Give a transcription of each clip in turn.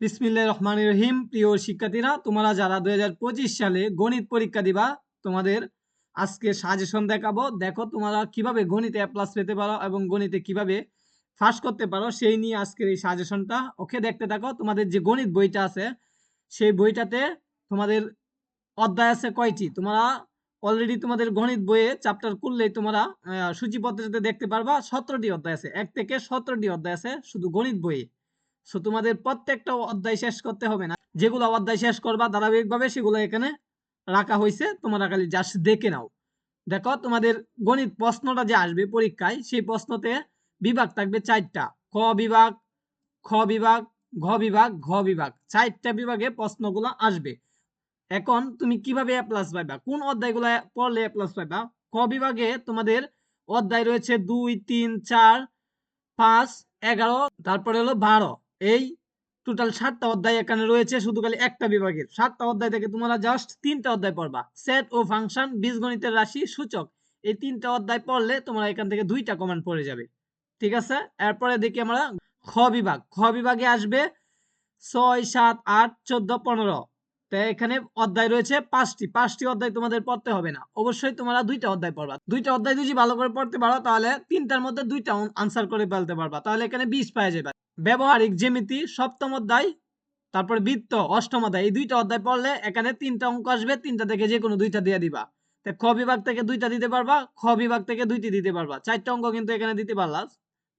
বিসমিল্লাহ রহমান রহিম। প্রিয় শিক্ষার্থীরা তোমরা যারা দুই সালে গণিত পরীক্ষা দিবা তোমাদের আজকে সাজেশন দেখাবো। দেখো তোমরা কীভাবে গণিতে প্লাস পেতে পারো এবং গণিতে কীভাবে ফার্স্ট করতে পারো সেই নিয়ে আজকের এই সাজেশনটা ওকে দেখতে থাকো তোমাদের যে গণিত বইটা আছে সেই বইটাতে তোমাদের অধ্যায় আছে কয়টি? তোমরা অলরেডি তোমাদের গণিত বইয়ে চ্যাপ্টার করলেই তোমরা আহ, সূচিপত্রতে দেখতে পারবা সতেরোটি অধ্যায় আছে। এক থেকে সতেরোটি অধ্যায় আছে শুধু গণিত বইয়ে। সো তোমাদের প্রত্যেকটা অধ্যায় শেষ করতে হবে না। যেগুলো অধ্যায় শেষ করবা ধারাবাহিকভাবে সেগুলো এখানে রাখা হয়েছে তোমরা খালি জাস্ট দেখে নাও। দেখো, তোমাদের গণিত প্রশ্নটা যে আসবে পরীক্ষায়, সেই প্রশ্নতে বিভাগ থাকবে চারটা। ক বিভাগ, খ বিভাগ, ঘ বিভাগ ঘ বিভাগ। চারটা বিভাগে প্রশ্নগুলো আসবে। এখন তুমি কীভাবে এ প্লাস পাইবা? কোন অধ্যায়গুলো পড়লে এ প্লাস পাইবা? ক বিভাগে তোমাদের অধ্যায় রয়েছে দুই, তিন, চার, পাঁচ, এগারো, তারপরে হলো বারো। এই টোটাল সাতটা অধ্যায় এখানে রয়েছে, শুধু খালি একটা বিভাগের। সাতটা অধ্যায় থেকে তোমরা জাস্ট তিনটা অধ্যায় পড়বা। সেট ও ফাংশন বীজগণিতের রাশি, সূচক। এই তিনটা অধ্যায় পড়লে তোমরা এখান থেকে দুইটা কমেন্ট পড়ে যাবে। ঠিক আছে? এরপরে দেখি আমরা খ বিভাগ। খ বিভাগে আসবে ছয়, সাত, আট, চোদ্দ, পনেরো। তো এখানে অধ্যায় রয়েছে পাঁচটি। পাঁচটি অধ্যায় তোমাদের পড়তে হবে না। অবশ্যই তোমরা দুইটা অধ্যায় পড়বা। দুইটা অধ্যায় যদি ভালো করে পড়তে পারো, তাহলে তিনটার মধ্যে দুইটা আনসার করে ফেলতে পারবা। তাহলে এখানে বিশ পাওয়া যাবে। ব্যবহারিক জ্যামিতি, সপ্তম অধ্যায়, তারপর বৃত্ত, অষ্টম অধ্যায়। এই দুইটা অধ্যায় পড়লে এখানে তিনটা অঙ্ক আসবে, তিনটা থেকে যে কোনো দুইটা দিয়ে দিবা। তো খ বিভাগ থেকে দুইটা দিতে পারবা, খ বিভাগ থেকে দুইটি দিতে পারবা। চারটা অঙ্ক কিন্তু এখানে দিতে পারলা,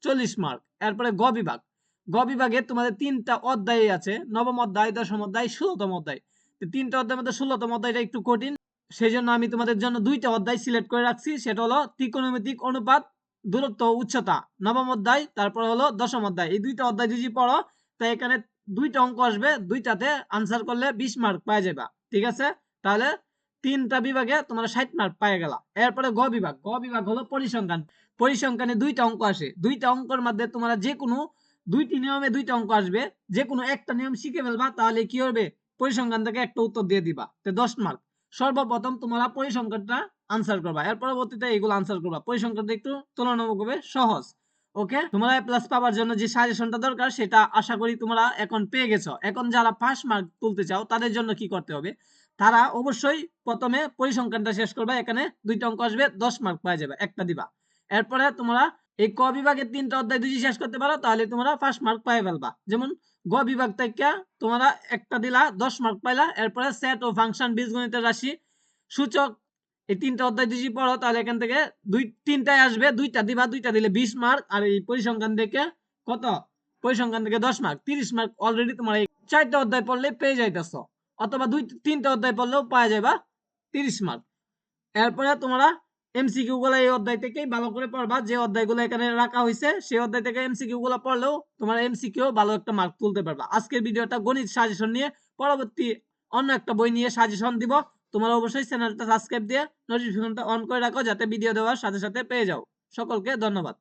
চল্লিশ মার্ক। এরপরে গ বিভাগ। গ বিভাগে তোমাদের তিনটা অধ্যায় আছে, নবম অধ্যায়, দশম অধ্যায়, ষোলতম অধ্যায়। তিনটা অধ্যায়ের মধ্যে ষোলতম অধ্যায়টা একটু কঠিন সেই জন্য আমি তোমাদের জন্য দুইটা অধ্যায় সিলেক্ট করে রাখছি। সেটা হলো ত্রিকোণমিতিক অনুপাত দূরত্ব উচ্চতা। নবম অধ্যায়, তারপর হলো দশম অধ্যায়। এই দুইটা অধ্যায় যদি পড়ো, তাই এখানে দুইটা অঙ্ক আসবে, দুইটাতে আনসার করলে বিশ মার্ক পাওয়া যাবে ঠিক আছে? তাহলে তিনটা বিভাগে তোমরা ষাট মার্ক পায়ে গেলা। এরপরে গ বিভাগ। গ বিভাগ হলো পরিসংখ্যান। পরিসংখ্যানে দুইটা অঙ্ক আসে। দুইটা অঙ্কের মধ্যে তোমরা যে কোনো দুইটি নিয়মে দুইটা অঙ্ক আসবে। যে কোনো একটা নিয়ম শিখে ফেলবা, তাহলে কি হবে? পরিসংখ্যান থেকে একটা উত্তর দিয়ে দিবা। তো দশ মার্ক সর্বপ্রথম তোমরা পরিসংখ্যানটা আনসার করবা। এর পরবর্তীতে এগুলো আনসার করবা। পরিসংখ্যানটা একটু তুলনামূলকভাবে সহজ। ওকে তোমরা প্লাস পাওয়ার জন্য যে সাজেশনটা দরকার, সেটা আশা করি তোমরা এখন পেয়ে গেছো। এখন যারা পাস মার্ক তুলতে চাও, তাদের জন্য কি করতে হবে? তারা অবশ্যই প্রথমে পরিসংখ্যানটা শেষ করবে। এখানে দুইটা অঙ্ক আসবে, দশ মার্ক পাওয়া যাবে। একটা দিবা। এরপরে তোমরা এই ক বিভাগের তিনটা অধ্যায় যদি শেষ করতে পারো, তাহলে তোমরা ফার্স্ট মার্ক পাই ফেলবা। যেমন গ বিভাগ থেকে তোমরা একটা দিলা, দশ মার্ক পাইলা। এরপরে সেট ও ফাংশন বীজগণিতের রাশি। সূচক এই তিনটা অধ্যায় যদি পড়ো, তাহলে এখান থেকে দুই, তিনটায় আসবে। দুইটা দিবা, দুইটা দিলে বিশ মার্ক আর এই পরিসংখ্যান থেকে কত? পরিসংখ্যান থেকে দশ মার্ক তিরিশ মার্ক অলরেডি তোমার এই চারটা অধ্যায় পড়লে পেয়ে যাইতেছ। অথবা দুই, তিনটা অধ্যায় পড়লেও পাওয়া যাবা তিরিশ মার্ক এরপরে তোমরা এমসিকিউ গুলা এই অধ্যায় থেকেই ভালো করে পড়বা। যে অধ্যায়গুলো এখানে রাখা হয়েছে সেই অধ্যায় থেকে এমসিকিউ গুলো পড়লেও তোমার এমসিকিউ ভালো একটা মার্ক তুলতে পারবা। আজকের ভিডিওটা গণিত সাজেশন নিয়ে পরবর্তী অন্য একটা বই নিয়ে সাজেশন দিব। তোমরা অবশ্যই চ্যানেলটা সাবস্ক্রাইব দিয়ে নোটিফিকেশনটা অন করে রাখো যাতে ভিডিও দেওয়ার সাথে সাথে পেয়ে যাও। সকলকে ধন্যবাদ।